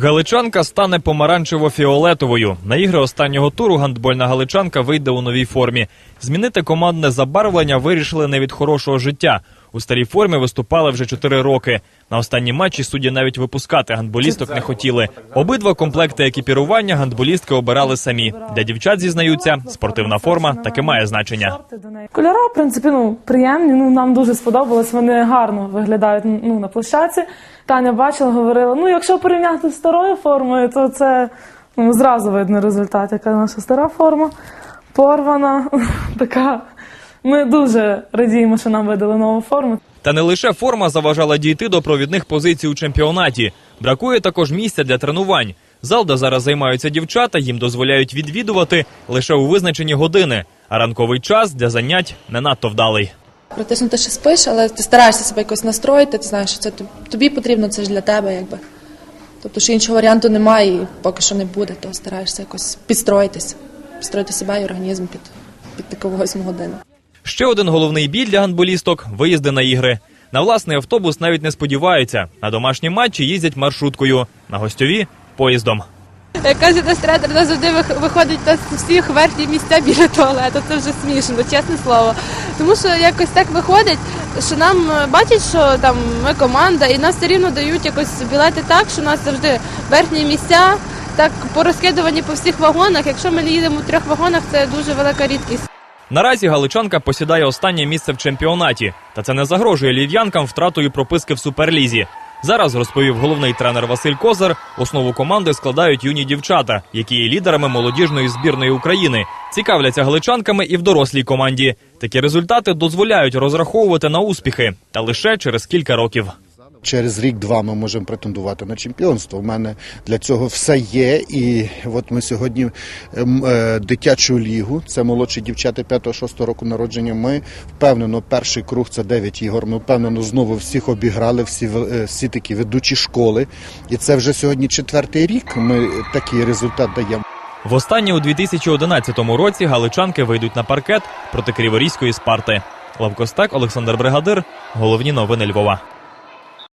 Галичанка стане помаранчево-фіолетовою. На ігри останнього туру гандбольна галичанка вийде у новій формі. Змінити командне забарвлення вирішили не від хорошого життя. У старій формі виступали вже чотири роки. На останні матчі судді навіть випускати гандболісток не хотіли. Обидва комплекти екіпірування гандболістки обирали самі. Для дівчат зізнаються, спортивна форма таки має значення. Кольора, в принципі, ну приємні. Ну нам дуже сподобалось. Вони гарно виглядають ну на площадці. Таня бачила, говорила: ну якщо порівняти з старою формою, то це ну зразу видно результат, яка наша стара форма порвана, така. Ми дуже радіємо, що нам видали нову форму. Та не лише форма заважала дійти до провідних позицій у чемпіонаті. Бракує також місця для тренувань. Зал, де зараз займаються дівчата, їм дозволяють відвідувати лише у визначені години, а ранковий час для занять не надто вдалий. Практично ти ще спиш, але ти стараєшся себе якось настроїти, ти знаєш, що це тобі потрібно, це ж для тебе, якби. Тобто, що іншого варіанту немає і поки що не буде, то стараєшся якось підстроїтись, підстроїти себе і організм під, під таку восьму годину. Ще один головний біль для гандболісток виїзди на ігри. На власний автобус навіть не сподіваються. На домашні матчі їздять маршруткою, на гостьові поїздом. Як каже наш тренер, завжди виходить нас всіх верхні місця біля туалету. Це вже смішно, чесне слово. Тому що якось так виходить, що нам е, бачать, що там ми команда, і нас все рівно дають якось білети так, що у нас завжди верхні місця. Так порозкидувані по всіх вагонах. Якщо ми їдемо у трьох вагонах, це дуже велика рідкість. Наразі галичанка посідає останнє місце в чемпіонаті, та це не загрожує лів'янкам втратою прописки в суперлізі. Зараз розповів головний тренер Василь Козар. Основу команди складають юні дівчата, які є лідерами молодіжної збірної України. Цікавляться галичанками і в дорослій команді. Такі результати дозволяють розраховувати на успіхи, та лише через кілька років. Через рік-два ми можемо претендувати на чемпіонство. У мене для цього все є. І от ми сьогодні ем, е, дитячу лігу, це молодші дівчата 5-6 року народження. Ми впевнено, перший круг це 9 ігор. Ми впевнено знову всіх обіграли, всі, е, всі такі ведучі школи. І це вже сьогодні четвертий рік. Ми такий результат даємо. Востаннє у 2011 році галичанки вийдуть на паркет проти Криворізької спарти. Лавкостак, Олександр Бригадир. Головні новини Львова.